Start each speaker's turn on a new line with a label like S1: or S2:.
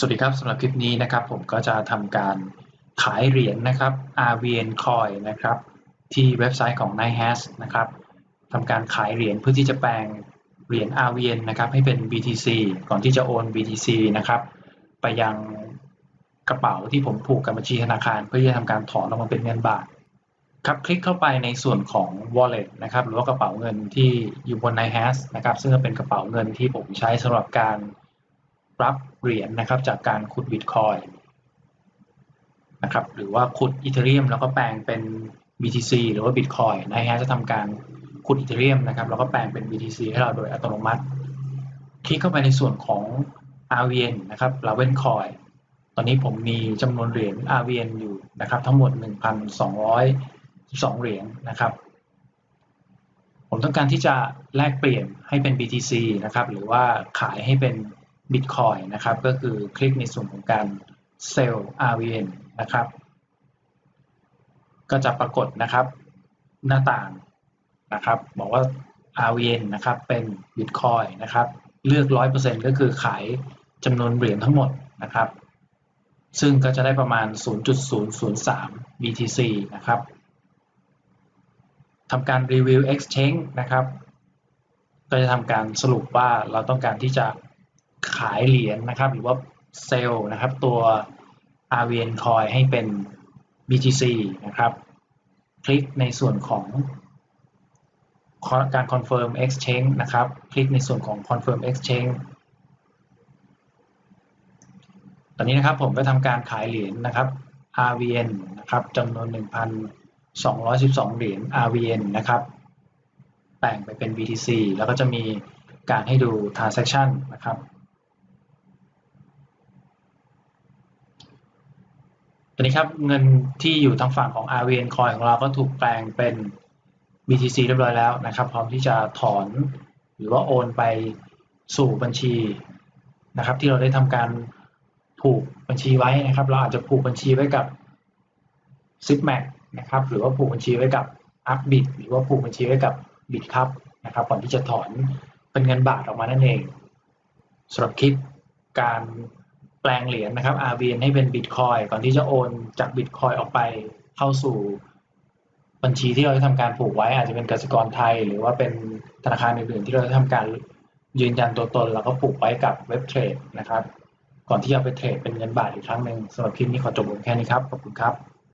S1: สวัสดีครับสำหรับคลิปนี้นะครับ ผมก็จะทำการขายเหรียญนะครับ RVN Coin นะครับ ที่เว็บไซต์ของ n i h a s นะครับทำการขายเหรียญเพื่อที่จะแปลงเหรียญ RVN นะครับให้เป็น BTC ก่อนที่จะโอน BTC นะครับไปยังกระเป๋าที่ผมผูกกับบัญชีธนาคาร เพื่อที่จะทำการถอนออกมาเป็นเงินบาทครับคลิกเข้าไปในส่วนของ wallet นะครับหรือว่ากระเป๋าเงินที่อยู่บน n i h a s นะครับซึ่งเป็นกระเป๋าเงินที่ผมใช้สำหรับการ รับเหรียญนะครับจากการขุดบิตคอยนะครับหรือว่าขุดอีเทเรียมแล้วก็แปลงเป็น BTC หรือว่า Bitcoin นะฮะจะทำการขุดอีเทเรียมนะครับแล้วก็แปลงเป็น BTC ให้เราโดยอัตโนมัติ คลิกเข้าไปในส่วนของ RVN นะครับ Raven Coin ตอนนี้ผมมีจำนวนเหรียญ RVN อยู่นะครับทั้งหมด 1,212 เหรียญนะครับ ผมต้องการที่จะแลกเปลี่ยนให้เป็น BTC นะครับหรือว่าขายให้เป็น Bitcoin นะครับ ก็คือคลิกในส่วนของการ Sell RVN นะครับ ก็จะปรากฏนะครับหน้าต่างนะครับ บอกว่า RVN นะครับเป็น Bitcoin นะครับ เลือก 100%ก็คือขายจำนวนเหรียญทั้งหมดนะครับ ซึ่งก็จะได้ประมาณ 0.003 BTC นะครับทำการ Review Exchange นะครับ ก็จะทำการสรุปว่าเราต้องการที่จะ ขายเหรียญนะครับ หรือว่าเซลล์นะครับ ตัว RVN Coin ให้เป็น BTC นะครับ คลิกในส่วนของการ confirm exchange นะครับ คลิกในส่วนของ confirm exchange ตอนนี้นะครับผมก็ทำการขายเหรียญนะครับ RVN นะครับจำนวน 1,212 เหรียญ RVN นะครับแบ่งไปเป็น BTC แล้วก็จะมีการให้ดู transaction นะครับ ตอนนี้ครับเงินที่อยู่ทางฝั่งของ RVN Coin ของเราก็ถูกแปลงเป็น BTC เรียบร้อยแล้วนะครับ พร้อมที่จะถอนหรือว่าโอนไปสู่บัญชีนะครับ ที่เราได้ทำการผูกบัญชีไว้นะครับ เราอาจจะผูกบัญชีไว้กับ Zipmax นะครับ หรือว่าผูกบัญชีไว้กับ Upbit หรือว่าผูกบัญชีไว้กับ Bitcup นะครับ ก่อนที่จะถอนเป็นเงินบาทออกมานั่นเองสำหรับคลิปการ แปลงเหรียญนะครับ RBN ให้เป็น Bitcoin ก่อนที่จะโอนจาก Bitcoin ออกไปเข้าสู่บัญชีที่เราจะทำการผูกไว้ อาจจะเป็นกสิกรไทย หรือว่าเป็นธนาคารอื่นๆ ที่เราจะทำการยืนยันตัวตน แล้วก็ผูกไว้กับเว็บเทรดนะครับ ก่อนที่จะไปเทรดเป็นเงินบาทอีกครั้งหนึ่งสำหรับคลิปนี้ขอจบลงแค่นี้ครับ ขอบคุณครับ